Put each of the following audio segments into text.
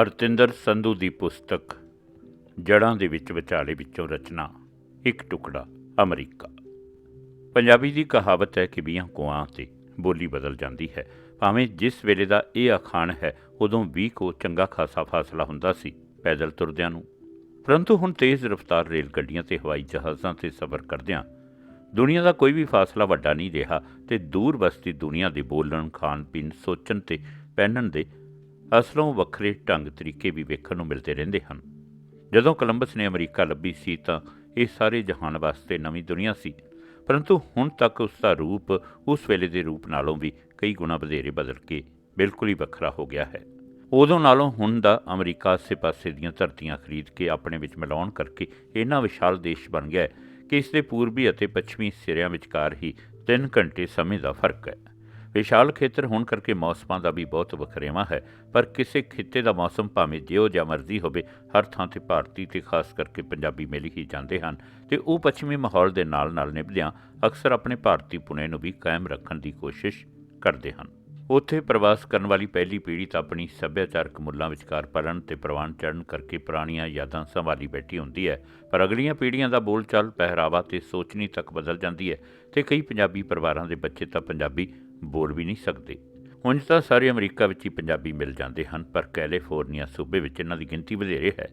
ਅਰਤਿੰਦਰ ਸੰਧੂ ਦੀ ਪੁਸਤਕ, ਜੜਾਂ ਦੇ ਵਿੱਚ ਵਿਚਾਲੇ ਵਿੱਚੋਂ ਰਚਨਾ, ਇੱਕ ਟੁਕੜਾ, ਅਮਰੀਕਾ। ਪੰਜਾਬੀ ਦੀ ਕਹਾਵਤ ਹੈ ਕਿ ਵੀਹਾਂ ਕੋਆਂ ਤੇ ਬੋਲੀ ਬਦਲ ਜਾਂਦੀ ਹੈ। ਭਾਵੇਂ ਜਿਸ ਵੇਲੇ ਦਾ ਇਹ ਅਖਾਣ ਹੈ, ਉਦੋਂ 20 ਕੋ ਚੰਗਾ ਖਾਸਾ ਫਾਸਲਾ ਹੁੰਦਾ ਸੀ ਪੈਦਲ ਤੁਰਦਿਆਂ ਨੂੰ। ਪਰੰਤੂ ਹੁਣ ਤੇਜ਼ ਰਫ਼ਤਾਰ ਰੇਲ ਗੱਡੀਆਂ ਤੇ ਹਵਾਈ ਜਹਾਜ਼ਾਂ ਤੇ ਸਫ਼ਰ ਕਰਦਿਆਂ, ਦੁਨੀਆ ਦਾ ਕੋਈ ਵੀ ਫਾਸਲਾ ਵੱਡਾ ਨਹੀਂ ਰਿਹਾ ਤੇ ਦੂਰ ਬਸਤੀ ਦੁਨੀਆ ਦੇ ਬੋਲਣ ਖਾਣ ਪੀਣ ਸੋਚਣ ਤੇ ਪਹਿਨਣ ਦੇ ਅਸਲੋਂ ਵੱਖਰੇ ਢੰਗ ਤਰੀਕੇ ਵੀ ਵੇਖਣ ਨੂੰ ਮਿਲਦੇ ਰਹਿੰਦੇ ਹਨ। ਜਦੋਂ ਕੋਲੰਬਸ ਨੇ ਅਮਰੀਕਾ ਲੱਭੀ ਸੀ ਤਾਂ ਇਹ ਸਾਰੇ ਜਹਾਨ ਵਾਸਤੇ ਨਵੀਂ ਦੁਨੀਆ ਸੀ। ਪਰੰਤੂ ਹੁਣ ਤੱਕ ਉਸ ਦਾ ਰੂਪ ਉਸ ਵੇਲੇ ਦੇ ਰੂਪ ਨਾਲੋਂ ਵੀ ਕਈ ਗੁਣਾ ਵਧੇਰੇ ਬਦਲ ਕੇ ਬਿਲਕੁਲ ਹੀ ਵੱਖਰਾ ਹੋ ਗਿਆ ਹੈ। ਉਦੋਂ ਨਾਲੋਂ ਹੁਣ ਦਾ ਅਮਰੀਕਾ ਆਸੇ-ਪਾਸੇ ਦੀਆਂ ਧਰਤੀਆਂ ਖਰੀਦ ਕੇ ਆਪਣੇ ਵਿੱਚ ਮਿਲਾਉਣ ਕਰਕੇ ਇੰਨਾ ਵਿਸ਼ਾਲ ਦੇਸ਼ ਬਣ ਗਿਆ ਕਿ ਇਸ ਦੇ ਪੂਰਬੀ ਅਤੇ ਪੱਛਮੀ ਸਿਰਿਆਂ ਵਿਚਕਾਰ ਹੀ 3 ਘੰਟੇ ਸਮੇਂ ਦਾ ਫ਼ਰਕ ਹੈ। ਵਿਸ਼ਾਲ ਖੇਤਰ ਹੋਣ ਕਰਕੇ ਮੌਸਮਾਂ ਦਾ ਵੀ ਬਹੁਤ ਵਖਰੇਵਾਂ ਹੈ, ਪਰ ਕਿਸੇ ਖਿੱਤੇ ਦਾ ਮੌਸਮ ਭਾਵੇਂ ਜਿਹੋ ਜਾਂ ਮਰਜ਼ੀ ਹੋਵੇ, ਹਰ ਥਾਂ ਤੇ ਭਾਰਤੀ ਤੇ ਖਾਸ ਕਰਕੇ ਪੰਜਾਬੀ ਮਿਲ ਹੀ ਜਾਂਦੇ ਹਨ ਤੇ ਉਹ ਪੱਛਮੀ ਮਾਹੌਲ ਦੇ ਨਾਲ-ਨਾਲ ਨਿਭਦਿਆਂ ਅਕਸਰ ਆਪਣੇ ਭਾਰਤੀ ਪੁਣੇ ਨੂੰ ਵੀ ਕਾਇਮ ਰੱਖਣ ਦੀ ਕੋਸ਼ਿਸ਼ ਕਰਦੇ ਹਨ। ਉੱਥੇ ਪ੍ਰਵਾਸ ਕਰਨ ਵਾਲੀ ਪਹਿਲੀ ਪੀੜ੍ਹੀ ਤਾਂ ਆਪਣੀ ਸੱਭਿਆਚਾਰਕ ਮੁੱਲਾਂ ਵਿਚਕਾਰ ਪਲਣ ਤੇ ਪ੍ਰਵਾਨ ਚੜ੍ਹਨ ਕਰਕੇ ਪੁਰਾਣੀਆਂ ਯਾਦਾਂ ਸੰਭਾਲੀ ਬੈਠੀ ਹੁੰਦੀ ਹੈ, ਪਰ ਅਗਲੀਆਂ ਪੀੜ੍ਹੀਆਂ ਦਾ ਬੋਲਚਾਲ, ਪਹਿਰਾਵਾ ਤੇ ਸੋਚਣੀ ਤੱਕ ਬਦਲ ਜਾਂਦੀ ਹੈ ਤੇ ਕਈ ਪੰਜਾਬੀ ਪਰਿਵਾਰਾਂ ਦੇ ਬੱਚੇ ਤਾਂ ਪੰਜਾਬੀ ਬੋਲ ਵੀ ਨਹੀਂ ਸਕਦੇ। ਉਂਝ ਤਾਂ ਸਾਰੇ ਅਮਰੀਕਾ ਵਿੱਚ ਹੀ ਪੰਜਾਬੀ ਮਿਲ ਜਾਂਦੇ ਹਨ, ਪਰ ਕੈਲੀਫੋਰਨੀਆ ਸੂਬੇ ਵਿੱਚ ਇਹਨਾਂ ਦੀ ਗਿਣਤੀ ਵਧੇਰੇ ਹੈ।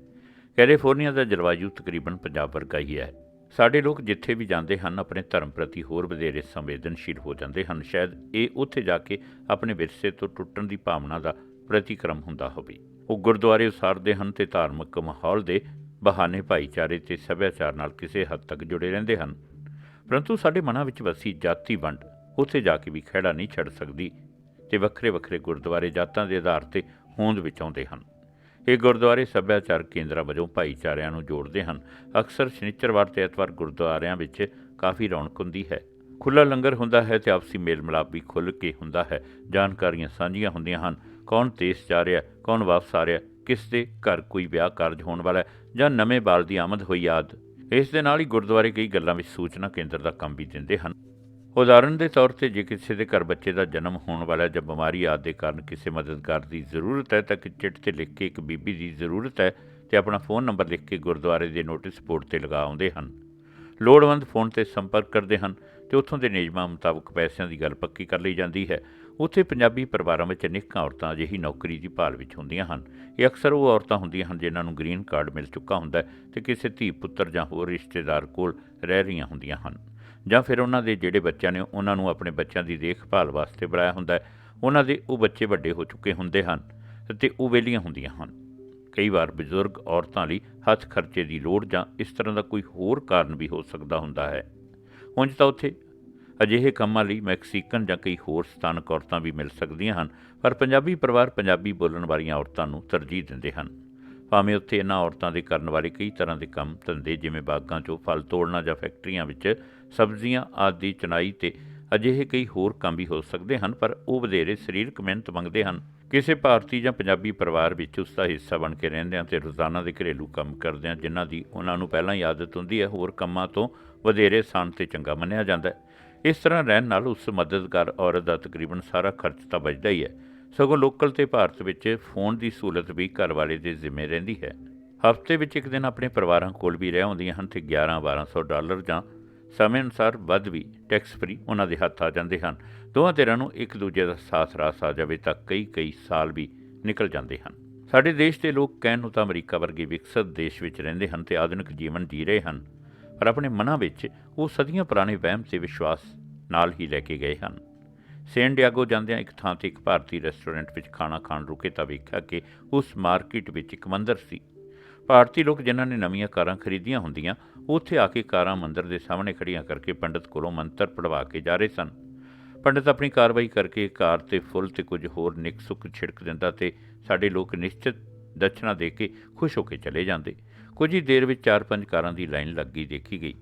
ਕੈਲੀਫੋਰਨੀਆ ਦਾ ਜਲਵਾਯੂ ਤਕਰੀਬਨ ਪੰਜਾਬ ਵਰਗਾ ਹੀ ਹੈ। ਸਾਡੇ ਲੋਕ ਜਿੱਥੇ ਵੀ ਜਾਂਦੇ ਹਨ, ਆਪਣੇ ਧਰਮ ਪ੍ਰਤੀ ਹੋਰ ਵਧੇਰੇ ਸੰਵੇਦਨਸ਼ੀਲ ਹੋ ਜਾਂਦੇ ਹਨ। ਸ਼ਾਇਦ ਇਹ ਉੱਥੇ ਜਾ ਕੇ ਆਪਣੇ ਵਿਰਸੇ ਤੋਂ ਟੁੱਟਣ ਦੀ ਭਾਵਨਾ ਦਾ ਪ੍ਰਤੀਕਰਮ ਹੁੰਦਾ ਹੋਵੇ। ਉਹ ਗੁਰਦੁਆਰੇ ਉਸਾਰਦੇ ਹਨ ਤੇ ਧਾਰਮਿਕ ਮਾਹੌਲ ਦੇ ਬਹਾਨੇ ਭਾਈਚਾਰੇ ਤੇ ਸੱਭਿਆਚਾਰ ਨਾਲ ਕਿਸੇ ਹੱਦ ਤੱਕ ਜੁੜੇ ਰਹਿੰਦੇ ਹਨ। ਪਰੰਤੂ ਸਾਡੇ ਮਨਾਂ ਵਿੱਚ ਵਸੀ ਜਾਤੀ ਵੰਡ ਉੱਥੇ ਜਾ ਕੇ ਵੀ ਖਹਿੜਾ ਨਹੀਂ ਛੱਡ ਸਕਦੀ। ਤੇ ਵੱਖਰੇ ਵੱਖਰੇ ਗੁਰਦੁਆਰੇ ਜਾਤਾਂ ਦੇ ਆਧਾਰ ਤੇ ਹੋਂਦ ਵਿੱਚ ਆਉਂਦੇ ਹਨ। ਇਹ ਗੁਰਦੁਆਰੇ ਸੱਭਿਆਚਾਰਕ ਕੇਂਦਰਾਂ ਵਜੋਂ ਭਾਈਚਾਰਿਆਂ ਨੂੰ ਜੋੜਦੇ ਹਨ। ਅਕਸਰ ਸ਼ਨੀਚਰਵਾਰ ਤੇ ਐਤਵਾਰ ਗੁਰਦੁਆਰਿਆਂ ਵਿੱਚ ਕਾਫੀ ਰੌਣਕ ਹੁੰਦੀ ਹੈ। ਖੁੱਲਾ ਲੰਗਰ ਹੁੰਦਾ ਹੈ ਤੇ ਆਪਸੀ ਮੇਲ ਮਿਲਾਪ ਵੀ ਖੁੱਲ੍ਹ ਕੇ ਹੁੰਦਾ ਹੈ। ਜਾਣਕਾਰੀਆਂ ਸਾਂਝੀਆਂ ਹੁੰਦੀਆਂ ਹਨ। ਕੌਣ ਦੇਸ਼ ਜਾ ਰਿਹਾ, ਕੌਣ ਵਾਪਸ ਆ ਰਿਹਾ, ਕਿਸ ਦੇ ਘਰ ਕੋਈ ਵਿਆਹ ਕਾਰਜ ਹੋਣ ਵਾਲਾ ਜਾਂ ਨਵੇਂ ਬਾਲ ਦੀ ਆਮਦ ਹੋਈ ਆਦ ਇਸ ਦੇ ਨਾਲ ਹੀ ਗੁਰਦੁਆਰੇ ਕਈ ਗੱਲਾਂ ਵਿੱਚ ਸੂਚਨਾ ਕੇਂਦਰ ਦਾ ਕੰਮ ਵੀ ਦਿੰਦੇ ਹਨ। ਉਦਾਹਰਨ ਦੇ ਤੌਰ ਤੇ ਜੇ ਕਿਸੇ ਦੇ ਘਰ ਬੱਚੇ ਦਾ ਜਨਮ ਹੋਣ ਵਾਲਾ ਜਾਂ ਬਿਮਾਰੀ ਆਦਿ ਦੇ ਕਾਰਨ ਕਿਸੇ ਮਦਦਗਾਰ ਦੀ ਜ਼ਰੂਰਤ ਹੈ, ਤਾਂ ਇੱਕ ਚਿੱਠ ਤੇ ਲਿਖ ਕੇ ਇੱਕ ਬੀਬੀ ਦੀ ਜ਼ਰੂਰਤ ਹੈ ਤੇ ਆਪਣਾ ਫੋਨ ਨੰਬਰ ਲਿਖ ਕੇ ਗੁਰਦੁਆਰੇ ਦੇ ਨੋਟਿਸ ਬੋਰਡ ਤੇ ਲਗਾ ਆਉਂਦੇ ਹਨ। ਲੋੜਵੰਦ ਫੋਨ ਤੇ ਸੰਪਰਕ ਕਰਦੇ ਹਨ ਤੇ ਉੱਥੋਂ ਦੇ ਨਿਯਮਾਂ ਮੁਤਾਬਕ ਪੈਸਿਆਂ ਦੀ ਗੱਲ ਪੱਕੀ ਕਰ ਲਈ ਜਾਂਦੀ ਹੈ। ਉੱਥੇ ਪੰਜਾਬੀ ਪਰਿਵਾਰਾਂ ਵਿੱਚ ਅਨੇਕਾਂ ਔਰਤਾਂ ਅਜਿਹੀ ਨੌਕਰੀ ਦੀ ਭਾਲ ਵਿੱਚ ਹੁੰਦੀਆਂ ਹਨ। ਇਹ ਅਕਸਰ ਉਹ ਔਰਤਾਂ ਹੁੰਦੀਆਂ ਹਨ ਜਿਨ੍ਹਾਂ ਨੂੰ ਗ੍ਰੀਨ ਕਾਰਡ ਮਿਲ ਚੁੱਕਾ ਹੁੰਦਾ ਹੈ ਤੇ ਕਿਸੇ ਧੀ ਪੁੱਤਰ ਜਾਂ ਹੋਰ ਰਿਸ਼ਤੇਦਾਰ ਕੋਲ ਰਹਿ ਰਹੀਆਂ ਹੁੰਦੀਆਂ ਹਨ। ਜਾਂ ਫਿਰ ਉਹਨਾਂ ਦੇ ਜਿਹੜੇ ਬੱਚਿਆਂ ਨੇ, ਉਹਨਾਂ ਨੂੰ ਆਪਣੇ ਬੱਚਿਆਂ ਦੀ ਦੇਖਭਾਲ ਵਾਸਤੇ ਬੁਲਾਇਆ ਹੁੰਦਾ ਹੈ। ਉਹਨਾਂ ਦੇ ਉਹ ਬੱਚੇ ਵੱਡੇ ਹੋ ਚੁੱਕੇ ਹੁੰਦੇ ਹਨ ਤੇ ਉਹ ਵੇਲੀਆਂ ਹੁੰਦੀਆਂ ਹਨ। ਕਈ ਵਾਰ ਬਜ਼ੁਰਗ ਔਰਤਾਂ ਲਈ ਹੱਥ ਖਰਚੇ ਦੀ ਲੋੜ ਜਾਂ ਇਸ ਤਰ੍ਹਾਂ ਦਾ ਕੋਈ ਹੋਰ ਕਾਰਨ ਵੀ ਹੋ ਸਕਦਾ ਹੁੰਦਾ ਹੈ। ਉਂਝ ਤਾਂ ਉੱਥੇ ਅਜਿਹੇ ਕੰਮਾਂ ਲਈ ਮੈਕਸੀਕਨ ਜਾਂ ਕਈ ਹੋਰ ਸਥਾਨਕ ਔਰਤਾਂ ਵੀ ਮਿਲ ਸਕਦੀਆਂ ਹਨ, ਪਰ ਪੰਜਾਬੀ ਪਰਿਵਾਰ ਪੰਜਾਬੀ ਬੋਲਣ ਵਾਲੀਆਂ ਔਰਤਾਂ ਨੂੰ ਤਰਜੀਹ ਦਿੰਦੇ ਹਨ। ਭਾਵੇਂ ਉੱਥੇ ਇਹਨਾਂ ਔਰਤਾਂ ਦੇ ਕਰਨ ਵਾਲੇ ਕਈ ਤਰ੍ਹਾਂ ਦੇ ਕੰਮ ਧੰਦੇ, ਜਿਵੇਂ ਬਾਗਾਂ 'ਚੋਂ ਫਲ ਤੋੜਨਾ ਜਾਂ ਫੈਕਟਰੀਆਂ ਵਿੱਚ ਸਬਜ਼ੀਆਂ ਆਦਿ ਚੁਣਾਈ ਤੇ ਅਜਿਹੇ ਕਈ ਹੋਰ ਕੰਮ ਵੀ ਹੋ ਸਕਦੇ ਹਨ, ਪਰ ਉਹ ਵਧੇਰੇ ਸਰੀਰਕ ਮਿਹਨਤ ਮੰਗਦੇ ਹਨ। ਕਿਸੇ ਭਾਰਤੀ ਜਾਂ ਪੰਜਾਬੀ ਪਰਿਵਾਰ ਵਿੱਚ ਉਸ ਦਾ ਹਿੱਸਾ ਬਣ ਕੇ ਰਹਿੰਦਿਆਂ ਤੇ ਰੋਜ਼ਾਨਾ ਦੇ ਘਰੇਲੂ ਕੰਮ ਕਰਦਿਆਂ, ਜਿਨ੍ਹਾਂ ਦੀ ਉਹਨਾਂ ਨੂੰ ਪਹਿਲਾਂ ਹੀ ਆਦਤ ਹੁੰਦੀ ਹੈ, ਹੋਰ ਕੰਮਾਂ ਤੋਂ ਵਧੇਰੇ ਸਾਨ ਤੇ ਚੰਗਾ ਮੰਨਿਆ ਜਾਂਦਾ ਹੈ। ਇਸ ਤਰ੍ਹਾਂ ਰਹਿਣ ਨਾਲ ਉਸ ਮਦਦਗਾਰ ਔਰਤ ਦਾ ਤਕਰੀਬਨ ਸਾਰਾ ਖਰਚ ਤਾਂ ਬਚਦਾ ਹੀ ਹੈ। ਸਗੋਂ ਲੋਕਲ ਤੇ ਭਾਰਤ ਵਿੱਚ ਫੋਨ ਦੀ ਸਹੂਲਤ ਵੀ ਘਰ ਵਾਲੇ ਦੇ ਜ਼ਿੰਮੇ ਰਹਿੰਦੀ ਹੈ। ਹਫ਼ਤੇ ਵਿੱਚ ਇੱਕ ਦਿਨ ਆਪਣੇ ਪਰਿਵਾਰਾਂ ਕੋਲ ਵੀ ਰਹਿ ਆਉਂਦੀਆਂ ਹਨ ਤੇ 11-1200 ਡਾਲਰ ਜਾਂ ਸਮੇਂ ਅਨੁਸਾਰ ਵੱਧ ਵੀ ਟੈਕਸ ਫਰੀ ਉਹਨਾਂ ਦੇ ਹੱਥ ਆ ਜਾਂਦੇ ਹਨ। ਦੋਵਾਂ ਧਿਰਾਂ ਨੂੰ ਇੱਕ ਦੂਜੇ ਦਾ ਸਾਥ ਰਾਸ ਆ ਜਾਵੇ ਤਾਂ ਕਈ ਕਈ ਸਾਲ ਵੀ ਨਿਕਲ ਜਾਂਦੇ ਹਨ। ਸਾਡੇ ਦੇਸ਼ ਦੇ ਲੋਕ ਕਹਿਣ ਨੂੰ ਤਾਂ ਅਮਰੀਕਾ ਵਰਗੇ ਵਿਕਸਤ ਦੇਸ਼ ਵਿੱਚ ਰਹਿੰਦੇ ਹਨ ਤੇ ਆਧੁਨਿਕ ਜੀਵਨ ਜੀ ਰਹੇ ਹਨ, ਪਰ ਆਪਣੇ ਮਨਾਂ ਵਿੱਚ ਉਹ ਸਦੀਆਂ ਪੁਰਾਣੇ ਵਹਿਮ ਤੇ ਵਿਸ਼ਵਾਸ ਨਾਲ ਹੀ ਲੈ ਕੇ ਗਏ ਹਨ। ਸੈਨ ਡਿਆਗੋ ਜਾਂਦਿਆਂ ਇੱਕ ਥਾਂ ਤੇ ਇੱਕ ਭਾਰਤੀ ਰੈਸਟੋਰੈਂਟ ਵਿੱਚ ਖਾਣਾ ਖਾਣ ਰੁਕੇ ਤਾਂ ਵੇਖਿਆ ਕਿ ਉਸ ਮਾਰਕੀਟ ਵਿੱਚ ਇੱਕ ਮੰਦਰ ਸੀ। ਭਾਰਤੀ ਲੋਕ ਜਿਨ੍ਹਾਂ ਨੇ ਨਵੀਆਂ ਕਾਰਾਂ ਖਰੀਦੀਆਂ ਹੁੰਦੀਆਂ, ਉੱਥੇ ਆ ਕੇ ਕਾਰਾਂ ਮੰਦਰ ਦੇ ਸਾਹਮਣੇ ਖੜੀਆਂ ਕਰਕੇ ਪੰਡਤ ਕੋਲੋਂ ਮੰਤਰ ਪੜਵਾ ਕੇ ਜਾ ਰਹੇ ਸਨ। ਪੰਡਤ ਆਪਣੀ ਕਾਰਵਾਈ ਕਰਕੇ ਕਾਰ ਤੇ ਫੁੱਲ ਤੇ ਕੁਝ ਹੋਰ ਨਿਕ ਸੁੱਕ ਛਿੜਕ ਦਿੰਦਾ ਤੇ ਸਾਡੇ ਲੋਕ ਨਿਸ਼ਚਿਤ ਦਛਣਾ ਦੇ ਕੇ ਖੁਸ਼ ਹੋ ਕੇ ਚਲੇ ਜਾਂਦੇ। ਕੁਝ ਹੀ ਦੇਰ ਵਿੱਚ ਚਾਰ ਪੰਜ ਕਾਰਾਂ ਦੀ ਲਾਈਨ ਲੱਗ ਗਈ, ਦੇਖੀ ਗਈ।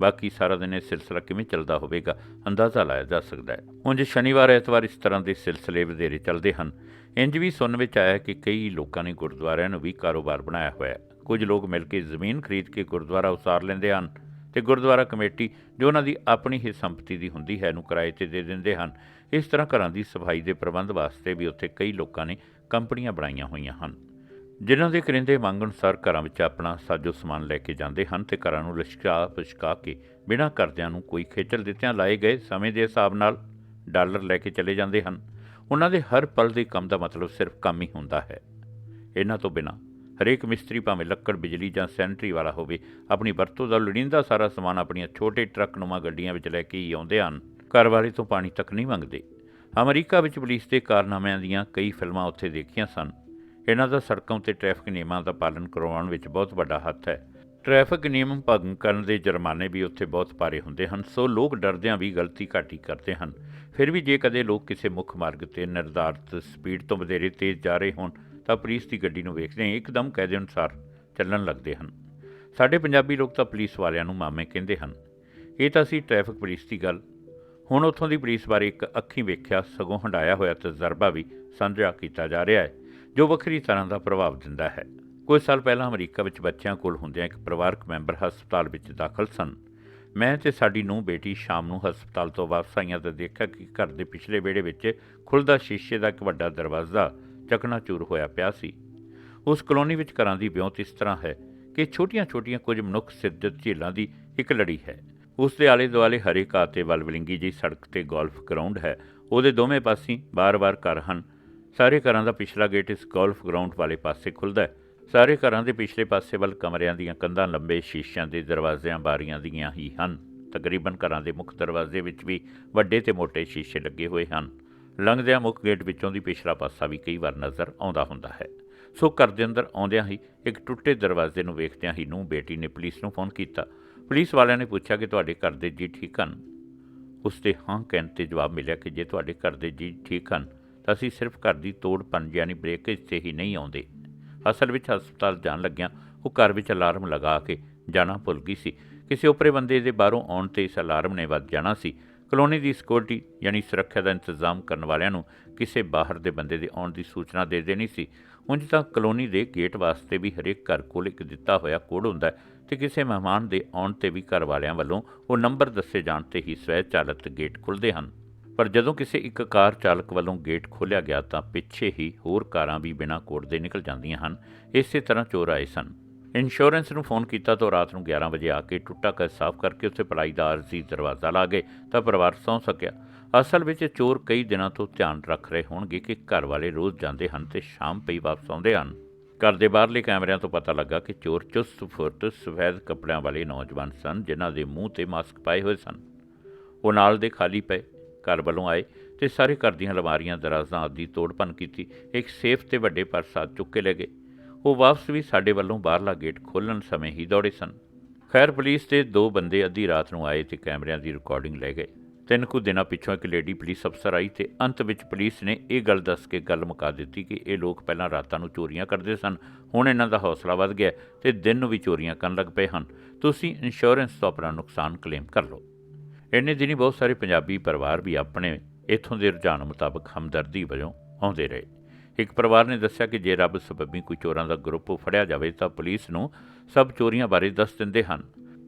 ਬਾਕੀ ਸਾਰਾ ਦਿਨ ਇਹ ਸਿਲਸਿਲਾ ਕਿਵੇਂ ਚੱਲਦਾ ਹੋਵੇਗਾ, ਅੰਦਾਜ਼ਾ ਲਾਇਆ ਜਾ ਸਕਦਾ ਹੈ। ਉਂਝ ਸ਼ਨੀਵਾਰ, ਐਤਵਾਰ ਇਸ ਤਰ੍ਹਾਂ ਦੇ ਸਿਲਸਿਲੇ ਵਧੇਰੇ ਚੱਲਦੇ ਹਨ। ਇੰਜ ਵੀ ਸੁਣਨ ਵਿੱਚ ਆਇਆ ਕਿ ਕਈ ਲੋਕਾਂ ਨੇ ਗੁਰਦੁਆਰਿਆਂ ਨੂੰ ਵੀ ਕਾਰੋਬਾਰ ਬਣਾਇਆ ਹੋਇਆ ਹੈ। ਕੁਝ ਲੋਕ ਮਿਲ ਕੇ ਜ਼ਮੀਨ ਖਰੀਦ ਕੇ ਗੁਰਦੁਆਰਾ ਉਸਾਰ ਲੈਂਦੇ ਹਨ ਤੇ ਗੁਰਦੁਆਰਾ ਕਮੇਟੀ ਜੋ ਉਹਨਾਂ ਦੀ ਆਪਣੀ ਹੀ ਸੰਪਤੀ ਦੀ ਹੁੰਦੀ ਹੈ ਨੂੰ ਕਿਰਾਏ ਤੇ ਦੇ ਦਿੰਦੇ ਹਨ। ਇਸ ਤਰ੍ਹਾਂ ਘਰਾਂ ਦੀ ਸਫ਼ਾਈ ਦੇ ਪ੍ਰਬੰਧ ਵਾਸਤੇ ਵੀ ਉੱਥੇ ਕਈ ਲੋਕਾਂ ਨੇ ਕੰਪਨੀਆਂ ਬਣਾਈਆਂ ਹੋਈਆਂ ਹਨ। ਜਿਨ੍ਹਾਂ ਦੇ ਕਰਿੰਦੇ ਮੰਗ ਅਨੁਸਾਰ ਘਰਾਂ ਵਿੱਚ ਆਪਣਾ ਸਾਜੋ ਸਮਾਨ ਲੈ ਕੇ ਜਾਂਦੇ ਹਨ ਤੇ ਘਰਾਂ ਨੂੰ ਲਿਸ਼ਕਾ ਪੁਸ਼ਕਾ ਕੇ ਬਿਨਾਂ ਕਰਦਿਆਂ ਨੂੰ ਕੋਈ ਖੇਚਲ ਦਿੱਤਿਆਂ ਲਾਏ ਗਏ ਸਮੇਂ ਦੇ ਹਿਸਾਬ ਨਾਲ ਡਾਲਰ ਲੈ ਕੇ ਚਲੇ ਜਾਂਦੇ ਹਨ। ਉਹਨਾਂ ਦੇ ਹਰ ਪਲ ਦੇ ਕੰਮ ਦਾ ਮਤਲਬ ਸਿਰਫ ਕੰਮ ਹੀ ਹੁੰਦਾ ਹੈ। ਇਹਨਾਂ ਤੋਂ ਬਿਨਾਂ ਹਰੇਕ ਮਿਸਤਰੀ ਭਾਵੇਂ ਲੱਕੜ, ਬਿਜਲੀ ਜਾਂ ਸੈਨਟਰੀ ਵਾਲਾ ਹੋਵੇ, ਆਪਣੀ ਵਰਤੋਂ ਦਾ ਲੋੜੀਂਦਾ ਸਾਰਾ ਸਮਾਨ ਆਪਣੀਆਂ ਛੋਟੇ ਟਰੱਕ ਨੁਮਾ ਗੱਡੀਆਂ ਵਿੱਚ ਲੈ ਕੇ ਹੀ ਆਉਂਦੇ ਹਨ। ਘਰ ਵਾਲੇ ਤੋਂ ਪਾਣੀ ਤੱਕ ਨਹੀਂ ਮੰਗਦੇ। ਅਮਰੀਕਾ ਵਿੱਚ ਪੁਲਿਸ ਦੇ ਕਾਰਨਾਮਿਆਂ ਦੀਆਂ ਕਈ ਫਿਲਮਾਂ ਉੱਥੇ ਦੇਖੀਆਂ ਸਨ। ਇਹਨਾਂ ਦਾ ਸੜਕਾਂ ਉੱਤੇ ਟ੍ਰੈਫਿਕ ਨਿਯਮਾਂ ਦਾ ਪਾਲਣ ਕਰਵਾਉਣ ਵਿੱਚ ਬਹੁਤ ਵੱਡਾ ਹੱਥ ਹੈ। ਟ੍ਰੈਫਿਕ ਨਿਯਮ ਭੰਗ ਕਰਨ ਦੇ ਜੁਰਮਾਨੇ ਵੀ ਉੱਥੇ ਬਹੁਤ ਭਾਰੇ ਹੁੰਦੇ ਹਨ, ਸੋ ਲੋਕ ਡਰਦਿਆਂ ਵੀ ਗਲਤੀ ਘਾਟੀ ਕਰਦੇ ਹਨ। ਫਿਰ ਵੀ ਜੇ ਕਦੇ ਲੋਕ ਕਿਸੇ ਮੁੱਖ ਮਾਰਗ ਤੇ ਨਿਰਧਾਰਤ ਸਪੀਡ ਤੋਂ ਵਧੇਰੇ ਤੇਜ਼ ਜਾ ਰਹੇ ਹੋਣ, ਤਾਂ ਪੁਲਿਸ ਦੀ ਗੱਡੀ ਨੂੰ ਵੇਖਦੇ ਹੀ, ਇੱਕਦਮ ਕਾਇਦੇ ਅਨੁਸਾਰ ਚੱਲਣ ਲੱਗਦੇ ਹਨ। ਸਾਡੇ ਪੰਜਾਬੀ ਲੋਕ ਤਾਂ ਪੁਲਿਸ ਵਾਲਿਆਂ ਨੂੰ ਮਾਮੇ ਕਹਿੰਦੇ ਹਨ। ਇਹ ਤਾਂ ਸੀ ਟ੍ਰੈਫਿਕ ਪੁਲਿਸ ਦੀ ਗੱਲ। ਹੁਣ ਉੱਥੋਂ ਦੀ ਪੁਲਿਸ ਬਾਰੇ ਇੱਕ ਅੱਖੀਂ ਵੇਖਿਆ ਸਗੋਂ ਹੰਡਾਇਆ ਹੋਇਆ ਤਜਰਬਾ ਵੀ ਸਾਂਝਾ ਕੀਤਾ ਜਾ ਰਿਹਾ ਹੈ। ਜੋ ਵੱਖਰੀ ਤਰ੍ਹਾਂ ਦਾ ਪ੍ਰਭਾਵ ਦਿੰਦਾ ਹੈ। ਕੁਝ ਸਾਲ ਪਹਿਲਾਂ ਅਮਰੀਕਾ ਵਿੱਚ ਬੱਚਿਆਂ ਕੋਲ ਹੁੰਦਿਆਂ ਇੱਕ ਪਰਿਵਾਰਕ ਮੈਂਬਰ ਹਸਪਤਾਲ ਵਿੱਚ ਦਾਖਲ ਸਨ। ਮੈਂ ਤੇ ਸਾਡੀ ਨੂੰਹ ਬੇਟੀ ਸ਼ਾਮ ਨੂੰ ਹਸਪਤਾਲ ਤੋਂ ਵਾਪਸ ਆਈਆਂ ਤਾਂ ਦੇਖਿਆ ਕਿ ਘਰ ਦੇ ਪਿਛਲੇ ਵਿਹੜੇ ਵਿੱਚ ਖੁੱਲਦਾ ਸ਼ੀਸ਼ੇ ਦਾ ਇੱਕ ਵੱਡਾ ਦਰਵਾਜ਼ਾ ਚਕਨਾਚੂਰ ਹੋਇਆ ਪਿਆ ਸੀ। ਉਸ ਕਲੋਨੀ ਵਿੱਚ ਘਰਾਂ ਦੀ ਵਿਉਂਤ ਇਸ ਤਰ੍ਹਾਂ ਹੈ ਕਿ ਛੋਟੀਆਂ-ਛੋਟੀਆਂ ਕੁਝ ਮਨੁੱਖ ਸਿੱਧਤ ਝੀਲਾਂ ਦੀ ਇੱਕ ਲੜੀ ਹੈ। ਉਸ ਦੇ ਆਲੇ ਦੁਆਲੇ ਹਰੇ ਘਾਹ ਤੇ ਵਲਵਲਿੰਗੀ ਜਿਹੀ ਸੜਕ ਤੇ ਗੋਲਫ ਗਰਾਊਂਡ ਹੈ। ਉਹਦੇ ਦੋਵੇਂ ਪਾਸੇ ਬਾਰ-ਬਾਰ ਘਰ ਹਨ। ਸਾਰੇ ਘਰਾਂ ਦਾ ਪਿਛਲਾ ਗੇਟ ਇਸ ਗੋਲਫ ਗਰਾਊਂਡ ਵਾਲੇ ਪਾਸੇ ਖੁੱਲਦਾ ਹੈ। ਸਾਰੇ ਘਰਾਂ ਦੇ ਪਿਛਲੇ ਪਾਸੇ ਵੱਲ ਕਮਰਿਆਂ ਦੀਆਂ ਕੰਧਾਂ, ਲੰਬੇ ਸ਼ੀਸ਼ਿਆਂ ਦੇ ਦਰਵਾਜ਼ਿਆਂ ਬਾਰੀਆਂ ਦੀਆਂ ਹੀ ਹਨ। ਤਕਰੀਬਨ ਘਰਾਂ ਦੇ ਮੁੱਖ ਦਰਵਾਜ਼ੇ ਵਿੱਚ ਵੀ ਵੱਡੇ ਤੇ ਮੋٹے ਸ਼ੀਸ਼ੇ ਲੱਗੇ ਹੋਏ ਹਨ। ਲੰਘਦਿਆਂ ਮੁੱਖ ਗੇਟ ਵਿੱਚੋਂ ਦੀ ਪਿਛਲਾ ਪਾਸਾ ਵੀ ਕਈ ਵਾਰ ਨਜ਼ਰ ਆਉਂਦਾ ਹੁੰਦਾ ਹੈ। ਸੋ ਘਰ ਦੇ ਅੰਦਰ ਆਉਂਦਿਆਂ ਹੀ ਇੱਕ ਟੁੱਟੇ ਦਰਵਾਜ਼ੇ ਨੂੰ ਵੇਖਦਿਆਂ ਹੀ ਨੂੰ ਬੇਟੀ ਨੇ ਪੁਲਿਸ ਨੂੰ ਫੋਨ ਕੀਤਾ। ਪੁਲਿਸ ਵਾਲਿਆਂ ਨੇ ਪੁੱਛਿਆ ਕਿ ਤੁਹਾਡੇ ਘਰ ਦੇ ਜੀ ਠੀਕ ਹਨ? ਉਸ ਦੇ ਹਾਂ ਕਹਿਣ ਤੇ ਜਵਾਬ ਮਿਲਿਆ ਕਿ ਜੇ ਤੁਹਾਡੇ ਘਰ ਦੇ ਜੀ ਠੀਕ ਹਨ ਤਾਂ ਅਸੀਂ ਸਿਰਫ ਘਰ ਦੀ ਤੋੜ ਪੰਜ ਯਾਨੀ ਬ੍ਰੇਕੇਜ ਤੇ ਹੀ ਨਹੀਂ ਆਉਂਦੇ। ਅਸਲ ਵਿੱਚ ਹਸਪਤਾਲ ਜਾਣ ਲੱਗਿਆਂ ਉਹ ਘਰ ਵਿੱਚ ਅਲਾਰਮ ਲਗਾ ਕੇ ਜਾਣਾ ਭੁੱਲ ਗਈ ਸੀ। ਕਿਸੇ ਉਪਰੇ ਬੰਦੇ ਦੇ ਬਾਹਰੋਂ ਆਉਣ ਤੇ ਇਸ ਅਲਾਰਮ ਨੇ ਵੱਜ ਜਾਣਾ ਸੀ। ਕਲੋਨੀ ਦੀ ਸਿਕਿਉਰਿਟੀ ਯਾਨੀ ਸੁਰੱਖਿਆ ਦਾ ਇੰਤਜ਼ਾਮ ਕਰਨ ਵਾਲਿਆਂ ਨੂੰ ਕਿਸੇ ਬਾਹਰ ਦੇ ਬੰਦੇ ਦੇ ਆਉਣ ਦੀ ਸੂਚਨਾ ਦੇ ਦੇਣੀ ਸੀ। ਉਂਝ ਤਾਂ ਕਲੋਨੀ ਦੇ ਗੇਟ ਵਾਸਤੇ ਵੀ ਹਰੇਕ ਘਰ ਕੋਲ ਇੱਕ ਦਿੱਤਾ ਹੋਇਆ ਕੋਡ ਹੁੰਦਾ ਹੈ ਤੇ ਕਿਸੇ ਮਹਿਮਾਨ ਦੇ ਆਉਣ ਤੇ ਵੀ ਘਰ ਵਾਲਿਆਂ ਵੱਲੋਂ ਉਹ ਨੰਬਰ ਦੱਸੇ ਜਾਣ ਤੇ ਹੀ ਸਵੈ ਚਾਲਿਤ ਗੇਟ ਖੁੱਲ੍ਹਦੇ ਹਨ। ਪਰ ਜਦੋਂ ਕਿਸੇ ਇੱਕ ਕਾਰ ਚਾਲਕ ਵੱਲੋਂ ਗੇਟ ਖੋਲ੍ਹਿਆ ਗਿਆ ਤਾਂ ਪਿੱਛੇ ਹੀ ਹੋਰ ਕਾਰਾਂ ਵੀ ਬਿਨਾਂ ਕੋਡ ਦੇ ਨਿਕਲ ਜਾਂਦੀਆਂ ਹਨ। ਇਸੇ ਤਰ੍ਹਾਂ ਚੋਰ ਆਏ ਸਨ। ਇੰਸ਼ੋਰੈਂਸ ਨੂੰ ਫੋਨ ਕੀਤਾ ਤਾਂ ਰਾਤ ਨੂੰ 11 ਵਜੇ ਆ ਕੇ ਟੁੱਟਾ ਕਰ ਸਾਫ਼ ਕਰਕੇ ਉੱਥੇ ਪੜਾਈ ਦਾ ਅਰਜ਼ੀ ਦਰਵਾਜ਼ਾ ਲਾ ਗਏ ਤਾਂ ਪਰਿਵਾਰ ਸੌਂ ਸਕਿਆ। ਅਸਲ ਵਿੱਚ ਚੋਰ ਕਈ ਦਿਨਾਂ ਤੋਂ ਧਿਆਨ ਰੱਖ ਰਹੇ ਹੋਣਗੇ ਕਿ ਘਰ ਵਾਲੇ ਰੋਜ਼ ਜਾਂਦੇ ਹਨ ਤੇ ਸ਼ਾਮ ਪਈ ਵਾਪਸ ਆਉਂਦੇ ਹਨ। ਘਰ ਦੇ ਬਾਹਰਲੇ ਕੈਮਰਿਆਂ ਤੋਂ ਪਤਾ ਲੱਗਾ ਕਿ ਚੋਰ ਚੁਸਤ ਫੁਰਤ ਸਫੈਦ ਕੱਪੜਿਆਂ ਵਾਲੇ ਨੌਜਵਾਨ ਸਨ, ਜਿਨ੍ਹਾਂ ਦੇ ਮੂੰਹ ਤੇ ਮਾਸਕ ਪਾਏ ਹੋਏ ਸਨ। ਉਹ ਨਾਲ ਦੇ ਖਾਲੀ ਪਏ। ਘਰ ਵੱਲੋਂ ਆਏ ਤੇ ਸਾਰੇ ਘਰ ਦੀਆਂ ਅਲਮਾਰੀਆਂ, ਦਰਾਜ਼ਾਂ ਆਦਿ ਤੋੜਪਨ ਕੀਤੀ। ਇੱਕ ਸੇਫ ਤੇ ਵੱਡੇ ਪਰਸ ਹੱਥ ਚੁੱਕ ਕੇ ਲੈ ਗਏ। ਉਹ ਵਾਪਸ ਵੀ ਸਾਡੇ ਵੱਲੋਂ ਬਾਹਰਲਾ ਗੇਟ ਖੋਲ੍ਹਣ ਸਮੇਂ ਹੀ ਦੌੜੇ ਸਨ। ਖੈਰ, ਪੁਲਿਸ ਦੇ ਦੋ ਬੰਦੇ ਅੱਧੀ ਰਾਤ ਨੂੰ ਆਏ ਤੇ ਕੈਮਰਿਆਂ ਦੀ ਰਿਕਾਰਡਿੰਗ ਲੈ ਗਏ। ਤਿੰਨ ਕੁ ਦਿਨਾਂ ਪਿੱਛੋਂ ਇੱਕ ਲੇਡੀ ਪੁਲਿਸ ਅਫਸਰ ਆਈ ਤੇ ਅੰਤ ਵਿੱਚ ਪੁਲਿਸ ਨੇ ਇਹ ਗੱਲ ਦੱਸ ਕੇ ਗੱਲ ਮੁਕਾ ਦਿੱਤੀ ਕਿ ਇਹ ਲੋਕ ਪਹਿਲਾਂ ਰਾਤਾਂ ਨੂੰ ਚੋਰੀਆਂ ਕਰਦੇ ਸਨ। ਹੁਣ ਇਹਨਾਂ ਦਾ ਹੌਸਲਾ ਵੱਧ ਗਿਆ ਤੇ ਦਿਨ ਨੂੰ ਵੀ ਚੋਰੀਆਂ ਕਰਨ ਲੱਗ ਪਏ ਹਨ। ਤੁਸੀਂ ਇੰਸ਼ੋਰੈਂਸ ਤੋਂ ਆਪਣਾ ਨੁਕਸਾਨ ਕਲੇਮ ਕਰ ਲਓ। ਇੰਨੇ ਦਿਨੀ ਬਹੁਤ ਸਾਰੇ ਪੰਜਾਬੀ ਪਰਿਵਾਰ ਵੀ ਆਪਣੇ ਇਥੋਂ ਦੇ ਰੁਝਾਨ ਮੁਤਾਬਕ ਹਮਦਰਦੀ ਵਜੋਂ ਆਉਂਦੇ ਰਹੇ। ਇੱਕ ਪਰਿਵਾਰ ਨੇ ਦੱਸਿਆ ਕਿ ਜੇ ਰੱਬ ਸਬੱਬੀ ਕੋਈ ਚੋਰਾਂ ਦਾ ਗਰੁੱਪ ਫੜਿਆ ਜਾਵੇ ਤਾਂ ਪੁਲਿਸ ਨੂੰ ਸਭ ਚੋਰੀਆਂ ਬਾਰੇ ਦੱਸ ਦਿੰਦੇ ਹਨ।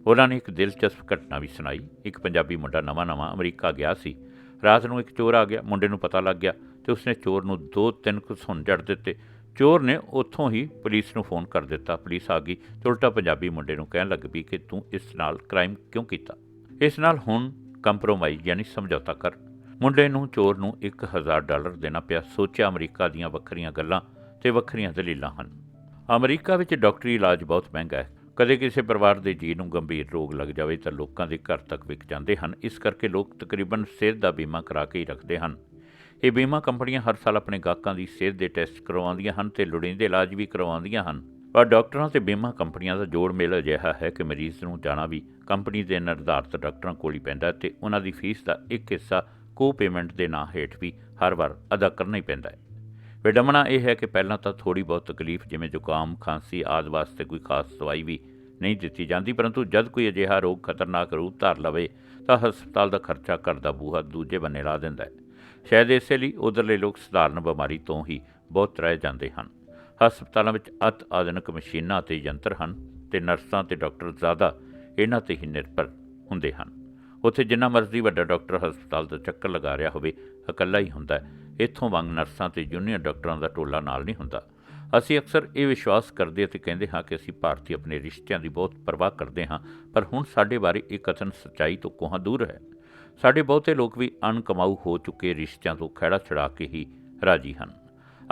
ਉਹਨਾਂ ਨੇ ਇੱਕ ਦਿਲਚਸਪ ਘਟਨਾ ਵੀ ਸੁਣਾਈ। ਇੱਕ ਪੰਜਾਬੀ ਮੁੰਡਾ ਨਵਾਂ-ਨਵਾਂ ਅਮਰੀਕਾ ਗਿਆ ਸੀ। ਰਾਤ ਨੂੰ ਇੱਕ ਚੋਰ ਆ ਗਿਆ। ਮੁੰਡੇ ਨੂੰ ਪਤਾ ਲੱਗ ਗਿਆ ਤੇ ਉਸਨੇ ਚੋਰ ਨੂੰ ਦੋ ਤਿੰਨ ਕੁ ਸੁਣ ਜੜ ਦਿੱਤੇ। ਚੋਰ ਨੇ ਉੱਥੋਂ ਹੀ ਪੁਲਿਸ ਨੂੰ ਫੋਨ ਕਰ ਦਿੱਤਾ। ਪੁਲਿਸ ਆ ਗਈ ਤੇ ਉਲਟਾ ਪੰਜਾਬੀ ਮੁੰਡੇ ਨੂੰ ਕਹਿਣ ਲੱਗ ਪਈ ਕਿ ਤੂੰ ਇਸ ਨਾਲ ਕ੍ਰਾਈਮ ਕਿਉਂ ਕੀਤਾ? ਇਸ ਨਾਲ ਹੁਣ ਕੰਪਰੋਮਾਈਜ਼ ਯਾਨੀ ਸਮਝੌਤਾ ਕਰ। ਮੁੰਡੇ ਨੂੰ ਚੋਰ ਨੂੰ 1000 ਡਾਲਰ ਦੇਣਾ ਪਿਆ। ਸੋਚਿਆ ਅਮਰੀਕਾ ਦੀਆਂ ਵੱਖਰੀਆਂ ਗੱਲਾਂ ਤੇ ਵੱਖਰੀਆਂ ਦਲੀਲਾਂ ਹਨ। ਅਮਰੀਕਾ ਵਿੱਚ ਡਾਕਟਰੀ ਇਲਾਜ ਬਹੁਤ ਮਹਿੰਗਾ ਹੈ। ਕਦੇ ਕਿਸੇ ਪਰਿਵਾਰ ਦੇ ਜੀਅ ਨੂੰ ਗੰਭੀਰ ਰੋਗ ਲੱਗ ਜਾਵੇ ਤਾਂ ਲੋਕਾਂ ਦੇ ਘਰ ਤੱਕ ਵਿਕ ਜਾਂਦੇ ਹਨ। ਇਸ ਕਰਕੇ ਲੋਕ ਤਕਰੀਬਨ ਸਿਹਤ ਦਾ ਬੀਮਾ ਕਰਾ ਕੇ ਹੀ ਰੱਖਦੇ ਹਨ। ਇਹ ਬੀਮਾ ਕੰਪਨੀਆਂ ਹਰ ਸਾਲ ਆਪਣੇ ਗਾਹਕਾਂ ਦੀ ਸਿਹਤ ਦੇ ਟੈਸਟ ਕਰਵਾਉਂਦੀਆਂ ਹਨ ਤੇ ਲੋੜੀਂਦੇ ਇਲਾਜ ਵੀ ਕਰਵਾਉਂਦੀਆਂ ਹਨ। ਪਰ ਡਾਕਟਰਾਂ ਤੇ ਬੀਮਾ ਕੰਪਨੀਆਂ ਦਾ ਜੋੜ ਮੇਲ ਅਜਿਹਾ ਹੈ ਕਿ ਮਰੀਜ਼ ਨੂੰ ਜਾਣਾ ਵੀ ਕੰਪਨੀ ਦੇ ਨਿਰਧਾਰਤ ਡਾਕਟਰਾਂ ਕੋਲ ਹੀ ਪੈਂਦਾ ਹੈ ਤੇ ਉਹਨਾਂ ਦੀ ਫੀਸ ਦਾ ਇੱਕ ਹਿੱਸਾ ਕੋ ਪੇਮੈਂਟ ਦੇ ਨਾਂ ਹੇਠ ਵੀ ਹਰ ਵਾਰ ਅਦਾ ਕਰਨਾ ਹੀ ਪੈਂਦਾ ਹੈ। ਵਿਡੰਬਣਾ ਇਹ ਹੈ ਕਿ ਪਹਿਲਾਂ ਤਾਂ ਥੋੜੀ ਬਹੁਤ ਤਕਲੀਫ, ਜਿਵੇਂ ਜ਼ੁਕਾਮ, ਖਾਂਸੀ ਆਦਿ ਵਾਸਤੇ ਕੋਈ ਖਾਸ ਦਵਾਈ ਵੀ ਨਹੀਂ ਦਿੱਤੀ ਜਾਂਦੀ, ਪਰੰਤੂ ਜਦ ਕੋਈ ਅਜਿਹਾ ਰੋਗ ਖਤਰਨਾਕ ਰੂਪ ਧਾਰ ਲਵੇ ਤਾਂ ਹਸਪਤਾਲ ਦਾ ਖਰਚਾ ਘਰ ਦਾ ਬੂਹਾ ਦੂਜੇ ਬੰਨੇ ਲਾ ਦਿੰਦਾ ਹੈ। ਸ਼ਾਇਦ ਇਸੇ ਲਈ ਉਧਰਲੇ ਲੋਕ ਸਧਾਰਨ ਬਿਮਾਰੀ ਤੋਂ ਹੀ ਬਹੁਤ ਰਹਿ ਜਾਂਦੇ ਹਨ। ਹਸਪਤਾਲਾਂ ਵਿੱਚ ਅਤ ਆਧੁਨਿਕ ਮਸ਼ੀਨਾਂ ਅਤੇ ਯੰਤਰ ਹਨ ਤੇ ਨਰਸਾਂ ਤੇ ਡਾਕਟਰ ਜ਼ਿਆਦਾ ਇਹਨਾਂ ਤੇ ਹੀ ਨਿਰਭਰ ਹੁੰਦੇ ਹਨ। ਉੱਥੇ ਜਿੰਨਾ ਮਰਜ਼ੀ ਵੱਡਾ ਡਾਕਟਰ ਹਸਪਤਾਲ ਦਾ ਚੱਕਰ ਲਗਾ ਰਿਹਾ ਹੋਵੇ, ਇਕੱਲਾ ਹੀ ਹੁੰਦਾ ਹੈ। ਇੱਥੋਂ ਵਾਂਗ ਨਰਸਾਂ ਤੇ ਜੂਨੀਅਰ ਡਾਕਟਰਾਂ ਦਾ ਟੋਲਾ ਨਾਲ ਨਹੀਂ ਹੁੰਦਾ। ਅਸੀਂ ਅਕਸਰ ਇਹ ਵਿਸ਼ਵਾਸ ਕਰਦੇ ਅਤੇ ਕਹਿੰਦੇ ਹਾਂ ਕਿ ਅਸੀਂ ਭਾਰਤੀ ਆਪਣੇ ਰਿਸ਼ਤਿਆਂ ਦੀ ਬਹੁਤ ਪਰਵਾਹ ਕਰਦੇ ਹਾਂ, ਪਰ ਹੁਣ ਸਾਡੇ ਬਾਰੇ ਇਹ ਕਥਨ ਸੱਚਾਈ ਤੋਂ ਕੋਹਾਂ ਦੂਰ ਹੈ? ਸਾਡੇ ਬਹੁਤੇ ਲੋਕ ਵੀ ਅਣਕਮਾਊ ਹੋ ਚੁੱਕੇ ਰਿਸ਼ਤਿਆਂ ਤੋਂ ਖਹਿੜਾ ਛੜਾ ਕੇ ਹੀ ਰਾਜੀ ਹਨ।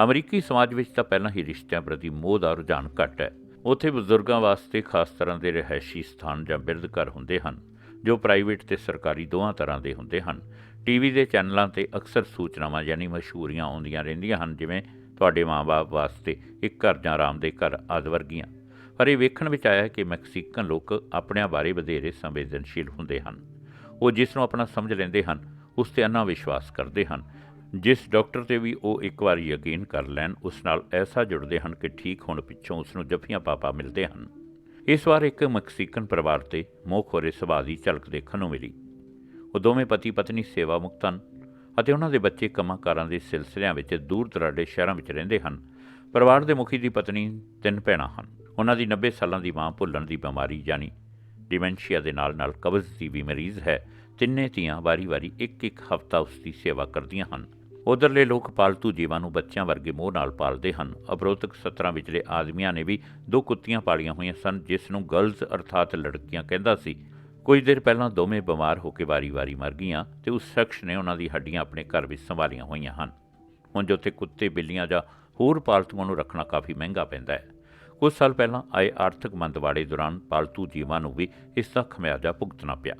ਅਮਰੀਕੀ ਸਮਾਜ ਵਿੱਚ ਤਾਂ ਪਹਿਲਾਂ ਹੀ ਰਿਸ਼ਤਿਆਂ ਪ੍ਰਤੀ ਮੋਹ ਦਾ ਰੁਝਾਨ ਘੱਟ ਹੈ। ਉੱਥੇ ਬਜ਼ੁਰਗਾਂ ਵਾਸਤੇ ਖਾਸ ਤਰ੍ਹਾਂ ਦੇ ਰਿਹਾਇਸ਼ੀ ਸਥਾਨ ਜਾਂ ਬਿਰਧ ਘਰ ਹੁੰਦੇ ਹਨ, ਜੋ ਪ੍ਰਾਈਵੇਟ ਤੇ ਸਰਕਾਰੀ ਦੋਹਾਂ ਤਰ੍ਹਾਂ ਦੇ ਹੁੰਦੇ ਹਨ। ਟੀਵੀ ਦੇ ਚੈਨਲਾਂ ਤੇ ਅਕਸਰ ਸੂਚਨਾਵਾਂ ਯਾਨੀ ਮਸ਼ਹੂਰੀਆਂ ਆਉਂਦੀਆਂ ਰਹਿੰਦੀਆਂ ਹਨ, ਜਿਵੇਂ ਤੁਹਾਡੇ ਮਾਂ-ਬਾਪ ਵਾਸਤੇ ਇੱਕ ਘਰ ਜਾਂ ਆਰਾਮ ਦੇ ਘਰ ਆਦਿ ਵਰਗੀਆਂ। ਪਰ ਇਹ ਵੇਖਣ ਵਿੱਚ ਆਇਆ ਕਿ ਮੈਕਸੀਕਨ ਲੋਕ ਆਪਣਿਆਂ ਬਾਰੇ ਵਧੇਰੇ ਸੰਵੇਦਨਸ਼ੀਲ ਹੁੰਦੇ ਹਨ। ਉਹ ਜਿਸ ਨੂੰ ਆਪਣਾ ਸਮਝ ਲੈਂਦੇ ਹਨ, ਉਸ ਤੇ ਅੰਨਾ ਵਿਸ਼ਵਾਸ ਕਰਦੇ ਹਨ। ਜਿਸ ਡਾਕਟਰ ਤੇ ਵੀ ਉਹ ਇੱਕ ਵਾਰ ਯਕੀਨ ਕਰ ਲੈਣ, ਉਸ ਨਾਲ ਐਸਾ ਜੁੜਦੇ ਹਨ ਕਿ ਠੀਕ ਹੋਣ ਪਿੱਛੋਂ ਉਸ ਨੂੰ ਜੱਫੀਆਂ ਪਾਪਾ ਮਿਲਦੇ ਹਨ। ਇਸ ਵਾਰ ਇੱਕ ਮੈਕਸੀਕਨ ਪਰਿਵਾਰ ਤੇ ਮੋਹ ਖੋਰੇ ਸੁਭਾਅ ਦੀ ਝਲਕ ਦੇਖਣ ਨੂੰ ਮਿਲੀ। ਉਹ ਦੋਵੇਂ ਪਤੀ ਪਤਨੀ ਸੇਵਾ ਮੁਕਤ ਹਨ ਅਤੇ ਉਹਨਾਂ ਦੇ ਬੱਚੇ ਕੰਮਾਂ-ਕਾਰਾਂ ਦੇ ਸਿਲਸਿਲਿਆਂ ਵਿੱਚ ਦੂਰ ਦਰਾਡੇ ਸ਼ਹਿਰਾਂ ਵਿੱਚ ਰਹਿੰਦੇ ਹਨ। ਪਰਿਵਾਰ ਦੇ ਮੁਖੀ ਦੀ ਪਤਨੀ ਤਿੰਨ ਭੈਣਾਂ ਹਨ। ਉਹਨਾਂ ਦੀ 90 ਸਾਲਾਂ ਦੀ ਮਾਂ ਭੁੱਲਣ ਦੀ ਬਿਮਾਰੀ ਯਾਨੀ ਡਿਮੈਂਸ਼ੀਆ ਦੇ ਨਾਲ-ਨਾਲ ਕਬਜ਼ ਦੀ ਵੀ ਮਰੀਜ਼ ਹੈ। ਤਿੰਨੇ ਧੀਆਂ ਵਾਰੀ-ਵਾਰੀ ਇੱਕ-ਇੱਕ ਹਫ਼ਤਾ ਉਸ ਦੀ ਸੇਵਾ ਕਰਦੀਆਂ ਹਨ। ਉਧਰਲੇ ਲੋਕ ਪਾਲਤੂ ਜੀਵਾਂ ਨੂੰ ਬੱਚਿਆਂ ਵਰਗੇ ਮੋਹ ਨਾਲ ਪਾਲਦੇ ਹਨ। ਅਪਰੋਤਕ ਸਤਰਾਂ ਵਿਚਲੇ ਆਦਮੀਆਂ ਨੇ ਵੀ ਦੋ ਕੁੱਤੀਆਂ ਪਾਲੀਆਂ ਹੋਈਆਂ ਸਨ, ਜਿਸ ਨੂੰ ਗਰਲਜ਼ ਅਰਥਾਤ ਲੜਕੀਆਂ ਕਹਿੰਦਾ ਸੀ। ਕੁਝ ਦੇਰ ਪਹਿਲਾਂ ਦੋਵੇਂ ਬਿਮਾਰ ਹੋ ਕੇ ਵਾਰੀ-ਵਾਰੀ ਮਰ ਗਈਆਂ ਤੇ ਉਸ ਸ਼ਖਸ ਨੇ ਉਹਨਾਂ ਦੀ ਹੱਡੀਆਂ ਆਪਣੇ ਘਰ ਵਿੱਚ ਸੰਭਾਲੀਆਂ ਹੋਈਆਂ ਹਨ। ਹੁਣ ਜਿੱਥੇ ਕੁੱਤੇ, ਬਿੱਲੀਆਂ ਜਾਂ ਹੋਰ ਪਾਲਤੂਆਂ ਨੂੰ ਰੱਖਣਾ ਕਾਫੀ ਮਹਿੰਗਾ ਪੈਂਦਾ ਹੈ। ਕੁਝ ਸਾਲ ਪਹਿਲਾਂ ਆਏ ਆਰਥਿਕ ਮੰਦਵਾੜੇ ਦੌਰਾਨ ਪਾਲਤੂ ਜੀਵਾਂ ਨੂੰ ਵੀ ਇਸ ਦਾ ਖਮਿਆਜਾ ਭੁਗਤਣਾ ਪਿਆ।